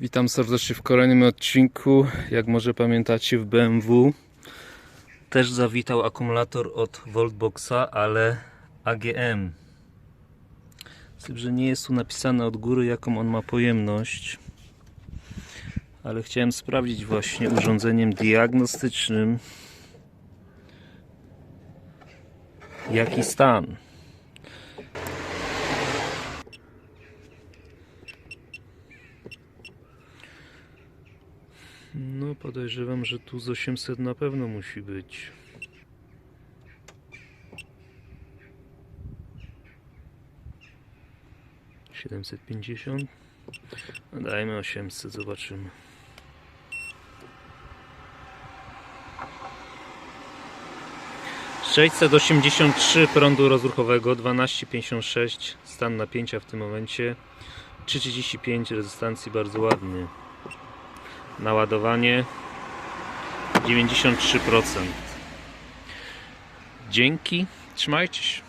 Witam serdecznie w kolejnym odcinku. Jak może pamiętacie, w BMW też zawitał akumulator od Voltboxa, ale AGM. Z tym, że nie jest tu napisane od góry, jaką on ma pojemność. Ale chciałem sprawdzić właśnie urządzeniem diagnostycznym, jaki stan. No, podejrzewam, że tu z 800 na pewno musi być. Siedemset pięćdziesiąt. No dajmy 800, zobaczymy. Sześćset osiemdziesiąt trzy prądu rozruchowego, 12,56 stan napięcia w tym momencie, 3,35 rezystancji, bardzo ładny naładowanie 93%. Dzięki, trzymajcie się.